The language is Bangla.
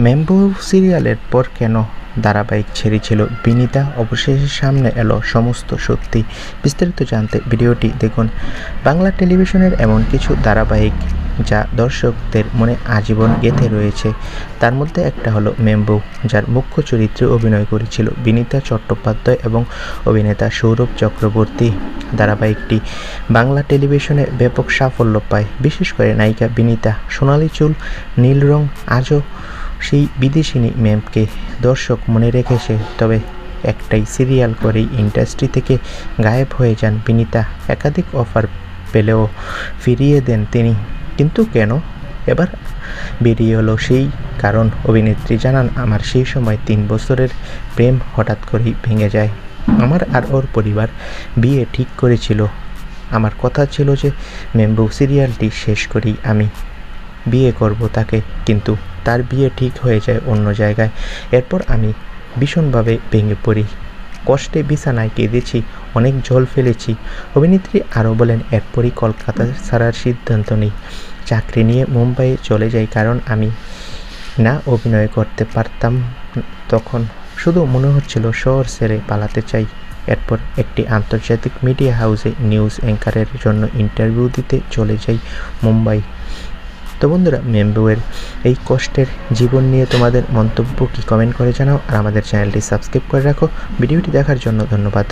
ম্যাম্বো সিরিয়ালের পর কেন ধারাবাহিক ছেড়েছিল বিনিতা? অবশেষে সামনে এলো সমস্ত সত্যি বিস্তারিত জানতে ভিডিওটি দেখুন। বাংলা টেলিভিশনের এমন কিছু ধারাবাহিক যা দর্শকদের মনে আজীবন গেঁথে রয়েছে। তার মধ্যে একটা হলো মেম্বু, যার মুখ্য চরিত্রে অভিনয় করেছিল বিনীতা চট্টোপাধ্যায় এবং অভিনেতা সৌরভ চক্রবর্তী। ধারাবাহিকটি বাংলা টেলিভিশনে ব্যাপক সাফল্য পায়। বিশেষ করে নায়িকা বিনীতা, সোনালী চুল, নীল রং, আজও সেই বিদেশিনী ম্যামকে দর্শক মনে রেখেছে। তবে একটাই সিরিয়াল করেই ইন্ডাস্ট্রি থেকে গায়েব হয়ে যান বিনীতা। একাধিক অফার পেলেও ফিরিয়ে দেন তিনি। কিন্তু কেন? এবার বেরিয়ে এলো সেই কারণ অভিনেত্রী জানান, আমার সেই সময় তিন বছরের প্রেম হঠাৎ করেই ভেঙে যায়। আমার আর ওর পরিবার বিয়ে ঠিক করেছিল। আমার কথা ছিল যে মেম্বু সিরিয়ালটি শেষ করি আমি। বিয়ে করব তাকে, কিন্তু তার বিয়ে ঠিক হয়ে যায় অন্য জায়গায়। এরপর আমি ভীষণভাবে ভেঙে পড়ি। কষ্টে বিছানায় কেঁদেছি, অনেক জল ফেলেছি। অভিনেত্রী আরও বলেন, এরপরই কলকাতা ছাড়ার সিদ্ধান্ত নিই। চাকরি নিয়ে মুম্বাইয়ে চলে যাই কারণ আমি না অভিনয় করতে পারতাম তখন। শুধু মনে হচ্ছিল শহর ছেড়ে পালাতে চাই। এরপর একটি আন্তর্জাতিক মিডিয়া হাউসে নিউজ অ্যাঙ্কারের জন্য ইন্টারভিউ দিতে চলে যাই মুম্বাই। তো বন্ধুরা, মেম্বুয়ের এই কষ্টের জীবন নিয়ে তোমাদের মন্তব্য কি? কমেন্ট করে জানাও আর আমাদের চ্যানেলটি সাবস্ক্রাইব করে রাখো। ভিডিওটি দেখার জন্য ধন্যবাদ।